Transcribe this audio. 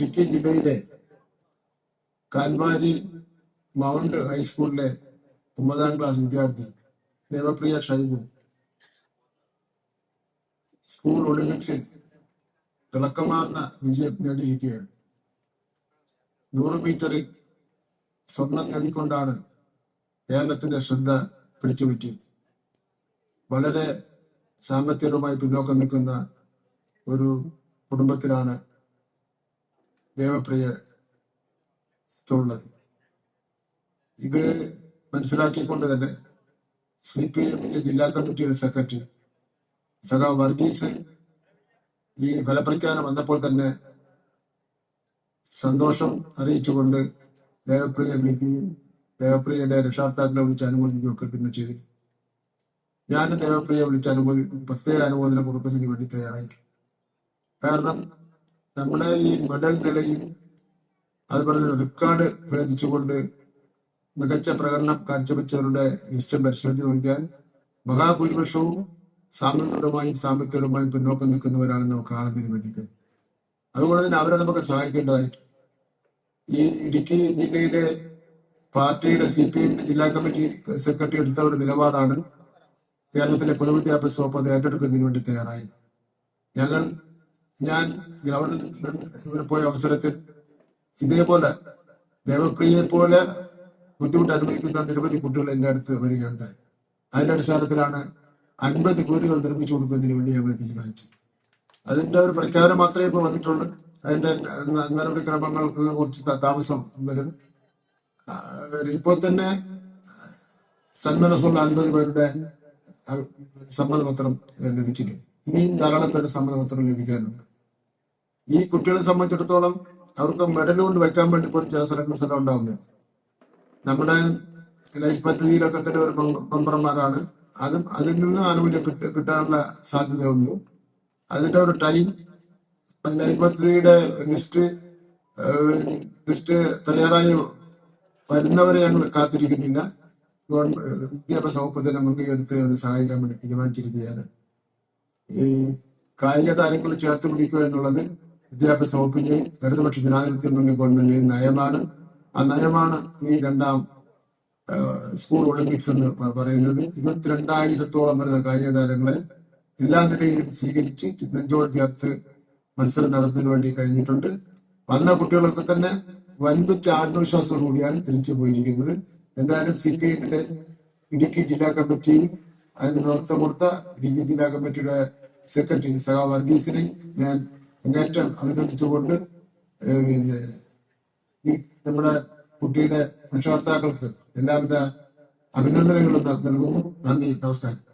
ഇടുക്കി ജില്ലയിലെ കാൽവാരി മൗണ്ട് ഹൈസ്കൂളിലെ ഒമ്പതാം ക്ലാസ് വിദ്യാർത്ഥി ദേവപ്രിയ ഷൈബു. സ്കൂൾ ഒളിമ്പിക്സിൽ തിളക്കമാർന്ന വിജയം നേടിയിരിക്കുകയാണ്. നൂറ് മീറ്ററിൽ സ്വർണം നേടിക്കൊണ്ടാണ് കേരളത്തിന്റെ ശ്രദ്ധ പിടിച്ചുപറ്റിയത്. വളരെ സാമ്പത്തികമായി പിന്നോക്കം നിൽക്കുന്ന ഒരു കുടുംബത്തിലാണ് ദേവപ്രിയ ഉള്ളത് ഇത് മനസ്സിലാക്കിക്കൊണ്ട് തന്നെ സി പി എമ്മിന്റെ ജില്ലാ കമ്മിറ്റിയുടെ സെക്രട്ടറി സഖാ വർഗീസ് ഈ ഫലപ്രഖ്യാപനം വന്നപ്പോൾ തന്നെ സന്തോഷം അറിയിച്ചുകൊണ്ട് ദേവപ്രിയ വിളിക്കുകയും ദേവപ്രിയയുടെ രക്ഷാർത്ഥാക്കളെ വിളിച്ച് അനുമോദിക്കുകയും ഒക്കെ തന്നെ ചെയ്തു. ഞാൻ ദേവപ്രിയ വിളിച്ച് അനുമോദി പ്രത്യേക അനുമോദനം കൊടുക്കുന്നതിന് വേണ്ടി തയ്യാറായി. കാരണം നമ്മുടെ ഈ മെഡൽ നിലയും അതുപോലെ തന്നെ റെക്കോർഡ് ഭേദിച്ചുകൊണ്ട് മികച്ച പ്രകടനം കാഴ്ചവെച്ചവരുടെ ലിസ്റ്റ് പരിശോധിച്ച് നോക്കിയാൽ മഹാഭൂരിപക്ഷവും സാമ്പത്തികപരമായും സാമ്പത്തികപരമായും പിന്നോക്കം നിൽക്കുന്നവരാണെന്ന് നമുക്ക് കാണുന്നതിന് വേണ്ടിയിട്ട്. അതുകൊണ്ട് തന്നെ അവരെ നമുക്ക് സഹായിക്കേണ്ടതായിട്ട് ഈ ഇടുക്കി ജില്ലയിലെ പാർട്ടിയുടെ സി പി എമ്മിന്റെ ജില്ലാ കമ്മിറ്റി സെക്രട്ടറി എടുത്ത ഒരു നിലപാടാണ് കേരളത്തിലെ പൊതുവിദ്യാഭ്യാസ വകുപ്പ് ഏറ്റെടുക്കുന്നതിന് വേണ്ടി തയ്യാറായത്. ഞങ്ങൾ ഞാൻ ഗ്രൗണ്ടിൽ പോയ അവസരത്തിൽ ഇതേപോലെ ദേവപ്രിയെ പോലെ ബുദ്ധിമുട്ട് അനുഭവിക്കുന്ന നിരവധി കുട്ടികൾ എന്റെ അടുത്ത് വരികയുണ്ടായി. അതിന്റെ അടിസ്ഥാനത്തിലാണ് അൻപത് വീടുകൾ നിർമ്മിച്ചു കൊടുക്കുന്നതിന് വേണ്ടി ഞങ്ങൾ തീരുമാനിച്ചു അതിന്റെ ഒരു പ്രഖ്യാപനം മാത്രമേ ഇപ്പോൾ വന്നിട്ടുള്ളൂ. അതിന്റെ നടപടിക്രമങ്ങൾക്ക് കുറച്ച് താമസം വരും. ഇപ്പോൾ തന്നെ സന്മനസ്സുള്ള അൻപത് പേരുടെ സമ്മതപത്രം ലഭിച്ചിട്ടുണ്ട്. ഇനിയും ധാരാളം പേരുടെ സമ്മതപത്രം ലഭിക്കാനുണ്ട് ഈ കുട്ടികളെ സംബന്ധിച്ചിടത്തോളം അവർക്ക് മെഡൽ കൊണ്ട് വെക്കാൻ വേണ്ടി പോലും ചില സ്ഥലങ്ങളിൽ സ്ഥലം ഉണ്ടാവുന്നത് നമ്മുടെ ലൈഫ് പദ്ധതിയിലൊക്കെ തന്നെ ഒരു മെമ്പ- മെമ്പർമാരാണ് അതും അതിൽ നിന്ന് ആനുകൂല്യം കിട്ട കിട്ടാനുള്ള സാധ്യതയുണ്ട്. അതിന്റെ ഒരു ടൈം ലൈഫ് പദ്ധതിയുടെ ലിസ്റ്റ് ലിസ്റ്റ് തയ്യാറായി വരുന്നവരെ ഞങ്ങൾ കാത്തിരിക്കുന്നില്ല. വിദ്യാഭ്യാസ വകുപ്പ് തന്നെ മുൻകൈ എടുത്ത് സഹായിക്കാൻ വേണ്ടി തീരുമാനിച്ചിരിക്കുകയാണ്. ഈ കായിക താരങ്ങൾ ചേർത്ത് പിടിക്കുക എന്നുള്ളത് വിദ്യാഭ്യാസ വകുപ്പിന്റെയും ഇടതുപക്ഷ ജനാധിപത്യ മുന്നണി ഗവൺമെന്റിന്റെയും നയമാണ്. ആ നയമാണ് ഈ രണ്ടാം സ്കൂൾ ഒളിമ്പിക്സ് എന്ന് പറയുന്നത്. ഇരുപത്തിരണ്ടായിരത്തോളം വരുന്ന കായിക താരങ്ങളെ എല്ലാ നിലയിലും സ്വീകരിച്ച് നെഞ്ചോട് ചേർത്ത് മത്സരം നടത്തുന്നതിന് വേണ്ടി കഴിഞ്ഞിട്ടുണ്ട്. വന്ന കുട്ടികളൊക്കെ തന്നെ വൻപിച്ച ആത്മവിശ്വാസത്തോടു കൂടിയാണ് തിരിച്ചു പോയിരിക്കുന്നത്. എന്തായാലും സി പി എമ്മിന്റെ ഇടുക്കി ജില്ലാ കമ്മിറ്റി അതിന് നേതൃത്വം കൊടുത്ത ഇടുക്കി ജില്ലാ കമ്മിറ്റിയുടെ സെക്രട്ടറി സഹാ വർഗീസിനെ ഞാൻ അങ്ങേറ്റം അഭിനന്ദിച്ചുകൊണ്ട് പിന്നെ നമ്മുടെ കുട്ടിയുടെ രക്ഷകർത്താക്കൾക്ക് എല്ലാവിധ അഭിനന്ദനങ്ങളും നൽകുന്നു. നന്ദി നമസ്കാരം.